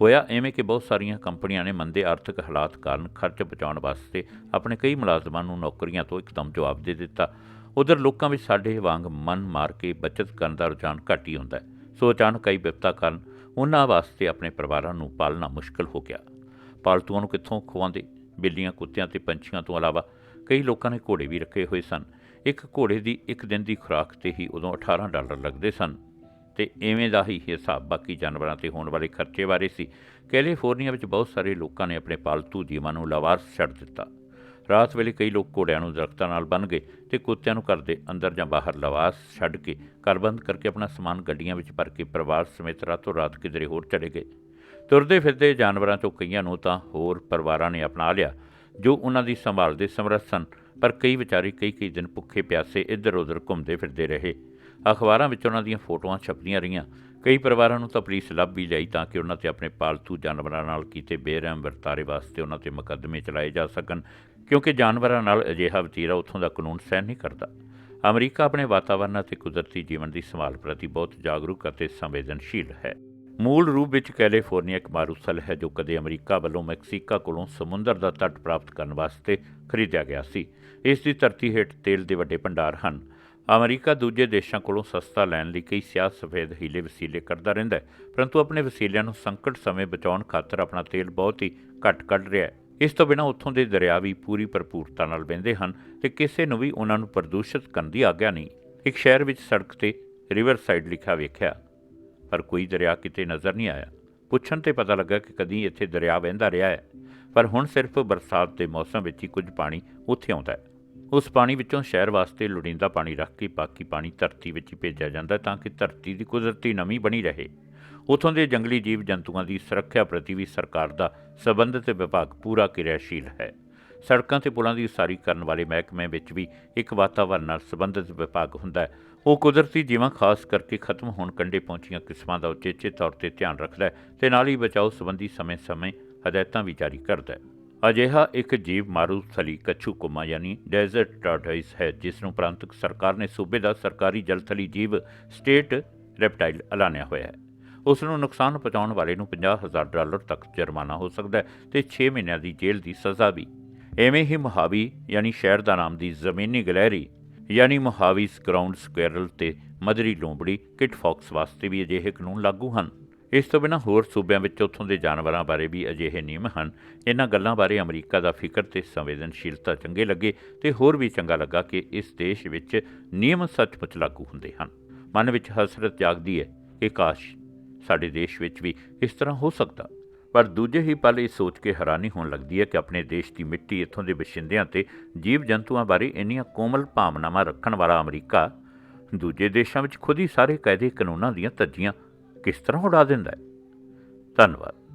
ਹੋਇਆ ਐਵੇਂ ਕਿ ਬਹੁਤ ਸਾਰੀਆਂ ਕੰਪਨੀਆਂ ਨੇ ਮੰਦੇ ਆਰਥਿਕ ਹਾਲਾਤ ਕਾਰਨ ਖਰਚ ਬਚਾਉਣ ਵਾਸਤੇ ਆਪਣੇ ਕਈ ਮੁਲਾਜ਼ਮਾਂ ਨੂੰ ਨੌਕਰੀਆਂ ਤੋਂ ਇੱਕਦਮ ਜਵਾਬ ਦੇ ਦਿੱਤਾ। ਉਧਰ ਲੋਕਾਂ ਵਿੱਚ ਸਾਡੇ ਵਾਂਗ ਮਨ ਮਾਰ ਕੇ ਬਚਤ ਕਰਨ ਦਾ ਰੁਝਾਨ ਘੱਟ ਹੀ ਹੁੰਦਾ ਹੈ। ਸੋ ਅਚਾਨਕ ਕਈ ਵਿਪਤਾ ਕਾਰਨ ਉਹਨਾਂ ਵਾਸਤੇ ਆਪਣੇ ਪਰਿਵਾਰਾਂ ਨੂੰ ਪਾਲਣਾ ਮੁਸ਼ਕਲ ਹੋ ਗਿਆ। ਪਾਲਤੂਆਂ ਨੂੰ ਕਿੱਥੋਂ ਖਵਾਉਂਦੇ ਬਿੱਲੀਆਂ, ਕੁੱਤਿਆਂ ਤੇ ਪੰਛੀਆਂ ਤੋਂ ਇਲਾਵਾ ਕਈ ਲੋਕਾਂ ਨੇ ਘੋੜੇ ਵੀ ਰੱਖੇ ਹੋਏ ਸਨ। ਇੱਕ ਘੋੜੇ ਦੀ ਇੱਕ ਦਿਨ ਦੀ ਖੁਰਾਕ ਤੇ ਹੀ ਉਦੋਂ 18 ਡਾਲਰ ਲੱਗਦੇ ਸਨ। ਤੇ ਐਵੇਂ ਦਾ ਹੀ ਹਿਸਾਬ ਬਾਕੀ ਜਾਨਵਰਾਂ ਤੇ ਹੋਣ ਵਾਲੇ ਖਰਚੇ ਬਾਰੇ ਸੀ। ਕੈਲੀਫੋਰਨੀਆ ਵਿੱਚ ਬਹੁਤ ਸਾਰੇ ਲੋਕਾਂ ਨੇ ਆਪਣੇ ਪਾਲਤੂ ਜੀਵਾਂ ਨੂੰ ਲਵਾਰਸ ਛੱਡ ਦਿੱਤਾ। ਰਾਤ ਵੇਲੇ ਕਈ ਲੋਕ ਘੋੜਿਆਂ ਨੂੰ ਦਰਖਤਾਂ ਨਾਲ ਬੰਨ੍ਹ ਗਏ ਤੇ ਕੁੱਤਿਆਂ ਨੂੰ ਘਰ ਦੇ ਅੰਦਰ ਜਾਂ ਬਾਹਰ ਲਵਾਸ ਛੱਡ ਕੇ ਘਰ ਬੰਦ ਕਰਕੇ ਆਪਣਾ ਸਮਾਨ ਗੱਡੀਆਂ ਵਿੱਚ ਭਰ ਕੇ ਪਰਿਵਾਰ ਸਮੇਤ ਰਾਤੋਂ ਰਾਤ ਕਿਧਰੇ ਹੋਰ ਚਲੇ ਗਏ। ਤੁਰਦੇ ਫਿਰਦੇ ਜਾਨਵਰਾਂ ਤੋਂ ਕਈਆਂ ਨੂੰ ਤਾਂ ਹੋਰ ਪਰਿਵਾਰਾਂ ਨੇ ਅਪਣਾ ਲਿਆ, ਜੋ ਉਹਨਾਂ ਦੀ ਸੰਭਾਲ ਦੇ ਸਮਰੱਥ ਸਨ, ਪਰ ਕਈ ਵਿਚਾਰੇ ਕਈ ਕਈ ਦਿਨ ਭੁੱਖੇ ਪਿਆਸੇ ਇੱਧਰ-ਉੱਧਰ ਘੁੰਮਦੇ ਫਿਰਦੇ ਰਹੇ। ਅਖਬਾਰਾਂ ਵਿੱਚ ਉਹਨਾਂ ਦੀਆਂ ਫੋਟੋਆਂ ਛਪਦੀਆਂ ਰਹੀਆਂ। ਕਈ ਪਰਿਵਾਰਾਂ ਨੂੰ ਤਾਂ ਪੁਲਿਸ ਲੱਭ ਵੀ ਲਈ ਤਾਂ ਕਿ ਉਹਨਾਂ ਤੇ ਆਪਣੇ ਪਾਲਤੂ ਜਾਨਵਰਾਂ ਨਾਲ ਕੀਤੇ ਬੇਰਹਿਮ ਵਰਤਾਰੇ ਵਾਸਤੇ ਉਹਨਾਂ ਤੇ ਮੁਕੱਦਮੇ ਚਲਾਏ ਜਾ ਸਕਣ, ਕਿਉਂਕਿ ਜਾਨਵਰਾਂ ਨਾਲ ਅਜਿਹਾ ਵਤੀਰਾ ਉੱਥੋਂ ਦਾ ਕਾਨੂੰਨ ਸਹਿਣ ਨਹੀਂ ਕਰਦਾ। ਅਮਰੀਕਾ ਆਪਣੇ ਵਾਤਾਵਰਣ ਅਤੇ ਕੁਦਰਤੀ ਜੀਵਨ ਦੀ ਸੰਭਾਲ ਪ੍ਰਤੀ ਬਹੁਤ ਜਾਗਰੂਕ ਅਤੇ ਸੰਵੇਦਨਸ਼ੀਲ ਹੈ। ਮੂਲ ਰੂਪ ਵਿੱਚ ਕੈਲੀਫੋਰਨੀਆ ਇੱਕ ਮਾਰੂਸਲ ਹੈ ਜੋ ਕਦੇ ਅਮਰੀਕਾ ਵੱਲੋਂ ਮੈਕਸੀਕਾ ਕੋਲੋਂ ਸਮੁੰਦਰ ਦਾ ਤੱਟ ਪ੍ਰਾਪਤ ਕਰਨ ਵਾਸਤੇ ਖਰੀਦਿਆ ਗਿਆ ਸੀ। ਇਸ ਦੀ ਧਰਤੀ ਹੇਠ ਤੇਲ ਦੇ ਵੱਡੇ ਭੰਡਾਰ ਹਨ। ਅਮਰੀਕਾ ਦੂਜੇ ਦੇਸ਼ਾਂ ਕੋਲੋਂ ਸਸਤਾ ਲੈਣ ਲਈ ਕਈ ਸਿਆਹ ਸਫੇਦ ਹੀਲੇ ਵਸੀਲੇ ਕਰਦਾ ਰਹਿੰਦਾ ਹੈ, ਪਰੰਤੂ ਆਪਣੇ ਵਸੀਲਿਆਂ ਨੂੰ ਸੰਕਟ ਸਮੇਂ ਬਚਾਉਣ ਖਾਤਰ ਆਪਣਾ ਤੇਲ ਬਹੁਤ ਹੀ ਘੱਟ ਕੱਢ ਰਿਹਾ ਹੈ। ਇਸ ਤੋਂ ਬਿਨਾਂ ਉੱਥੋਂ ਦੇ ਦਰਿਆ ਵੀ ਪੂਰੀ ਭਰਪੂਰਤਾ ਨਾਲ ਵਹਿੰਦੇ ਹਨ ਤੇ ਕਿਸੇ ਨੂੰ ਵੀ ਉਹਨਾਂ ਨੂੰ ਪ੍ਰਦੂਸ਼ਿਤ ਕਰਨ ਦੀ ਆਗਿਆ ਨਹੀਂ। ਇੱਕ ਸ਼ਹਿਰ ਵਿੱਚ ਸੜਕ ਤੇ ਰਿਵਰ ਸਾਈਡ ਲਿਖਿਆ ਵੇਖਿਆ, ਪਰ ਕੋਈ ਦਰਿਆ ਕਿਤੇ ਨਜ਼ਰ ਨਹੀਂ ਆਇਆ। ਪੁੱਛਣ ਤੇ ਪਤਾ ਲੱਗਾ ਕਿ ਕਦੀ ਇੱਥੇ ਦਰਿਆ ਵਹਿੰਦਾ ਰਿਹਾ ਹੈ, ਪਰ ਹੁਣ ਸਿਰਫ ਬਰਸਾਤ ਦੇ ਮੌਸਮ ਵਿੱਚ ਹੀ ਕੁਝ ਪਾਣੀ ਉੱਥੇ ਆਉਂਦਾ ਹੈ। ਉਸ ਪਾਣੀ ਵਿੱਚੋਂ ਸ਼ਹਿਰ ਵਾਸਤੇ ਲੋੜੀਂਦਾ ਪਾਣੀ ਰੱਖ ਕੇ ਬਾਕੀ ਪਾਣੀ ਧਰਤੀ ਵਿੱਚ ਹੀ ਭੇਜਿਆ ਜਾਂਦਾ ਤਾਂ ਕਿ ਧਰਤੀ ਦੀ ਕੁਦਰਤੀ ਨਮੀ ਬਣੀ ਰਹੇ। ਉਥੋਂ ਦੇ ਜੰਗਲੀ ਜੀਵ ਜੰਤੂਆਂ ਦੀ ਸੁਰੱਖਿਆ ਪ੍ਰਤੀ ਵੀ ਸਰਕਾਰ ਦਾ ਸਬੰਧਤ ਵਿਭਾਗ ਪੂਰਾ ਕਿਰਿਆਸ਼ੀਲ ਹੈ। ਸੜਕਾਂ ਤੇ ਪੁਲਾਂ ਦੀ ਉਸਾਰੀ ਕਰਨ ਵਾਲੇ ਮਹਿਕਮੇ ਵਿੱਚ ਵੀ ਇੱਕ ਵਾਤਾਵਰਣ ਨਾਲ ਸੰਬੰਧਿਤ ਵਿਭਾਗ ਹੁੰਦਾ ਹੈ। ਉਹ ਕੁਦਰਤੀ ਜੀਵਾਂ ਖਾਸ ਕਰਕੇ ਖਤਮ ਹੋਣ ਕੰਢੇ ਪਹੁੰਚੀਆਂ ਕਿਸਮਾਂ ਦਾ ਉਚੇਚੇ ਤੌਰ ਤੇ ਧਿਆਨ ਰੱਖਦਾ ਹੈ ਤੇ ਨਾਲ ਹੀ ਬਚਾਓ ਸੰਬੰਧੀ ਸਮੇਂ-ਸਮੇਂ ਹਦਾਇਤਾਂ ਵੀ ਜਾਰੀ ਕਰਦਾ ਹੈ। ਅਜਿਹਾ ਇੱਕ ਜੀਵ ਮਾਰੂਥਲੀ ਕੱਛੂ ਕੁਮਾ ਯਾਨੀ ਡੈਜ਼ਰਟ ਟਾਰਟਾਈਸ ਹੈ, ਜਿਸ ਨੂੰ ਪ੍ਰਾਂਤਕ ਸਰਕਾਰ ਨੇ ਸੂਬੇ ਦਾ ਸਰਕਾਰੀ ਜਲਥਲੀ ਜੀਵ ਸਟੇਟ ਰੈਪਟਾਈਲ ਐਲਾਨਿਆ ਹੋਇਆ ਹੈ। ਉਸ ਨੂੰ ਨੁਕਸਾਨ ਪਹੁੰਚਾਉਣ ਵਾਲੇ ਨੂੰ 50000 ਡਾਲਰ ਤੱਕ ਜੁਰਮਾਨਾ ਹੋ ਸਕਦਾ ਹੈ ਤੇ 6 ਮਹੀਨਿਆਂ ਦੀ ਜੇਲ੍ਹ ਦੀ ਸਜ਼ਾ ਵੀ। ਐਵੇਂ ਹੀ ਮੁਹਾਵੀ ਯਾਨੀ ਸ਼ਹਿਰ ਦਾ ਨਾਮ ਦੀ ਜ਼ਮੀਨੀ ਗਲੈਰੀ ਯਾਨੀ ਮੁਹਾਵੀਸ ਗਰਾਊਂਡ ਸਕੁਐਰਲ ਤੇ ਮਦਰੀ ਲੋਂਬੜੀ ਕਿਟ ਫੌਕਸ ਵਾਸਤੇ ਵੀ ਅਜਿਹੇ ਕਾਨੂੰਨ ਲਾਗੂ ਹਨ। ਇਸ ਤੋਂ ਬਿਨਾਂ ਹੋਰ ਸੂਬਿਆਂ ਵਿੱਚ ਉੱਥੋਂ ਦੇ ਜਾਨਵਰਾਂ ਬਾਰੇ ਵੀ ਅਜਿਹੇ ਨਿਯਮ ਹਨ। ਇਹਨਾਂ ਗੱਲਾਂ ਬਾਰੇ ਅਮਰੀਕਾ ਦਾ ਫਿਕਰ ਤੇ ਸੰਵੇਦਨਸ਼ੀਲਤਾ ਚੰਗੇ ਲੱਗੇ ਤੇ ਹੋਰ ਵੀ ਚੰਗਾ ਲੱਗਾ ਕਿ ਇਸ ਦੇਸ਼ ਵਿੱਚ ਨਿਯਮ ਸੱਚਮੁੱਚ ਲਾਗੂ ਹੁੰਦੇ ਹਨ। ਮਨ ਵਿੱਚ ਹਸਰਤ ਜਾਗਦੀ ਹੈ ਕਿ ਕਾਸ਼ ਸਾਡੇ ਦੇਸ਼ ਵਿੱਚ ਵੀ ਇਸ ਤਰ੍ਹਾਂ ਹੋ ਸਕਦਾ। ਪਰ ਦੂਜੇ ਹੀ ਪਲ ਇਹ ਸੋਚ ਕੇ ਹੈਰਾਨੀ ਹੋਣ ਲੱਗਦੀ ਹੈ ਕਿ ਆਪਣੇ ਦੇਸ਼ ਦੀ ਮਿੱਟੀ ਇੱਥੋਂ ਦੇ ਵਸਿੰਦਿਆਂ ਤੇ ਜੀਵ ਜੰਤੂਆਂ ਬਾਰੇ ਇੰਨੀਆਂ ਕੋਮਲ ਭਾਵਨਾਵਾਂ ਰੱਖਣ ਵਾਲਾ ਅਮਰੀਕਾ ਦੂਜੇ ਦੇਸ਼ਾਂ ਵਿੱਚ ਖੁਦ ਹੀ ਸਾਰੇ ਕਾਇਦੇ ਕਾਨੂੰਨਾਂ ਦੀਆਂ ਧੱਜੀਆਂ ਕਿਸ ਤਰ੍ਹਾਂ ਉਡਾ ਦਿੰਦਾ ਹੈ? ਧੰਨਵਾਦ।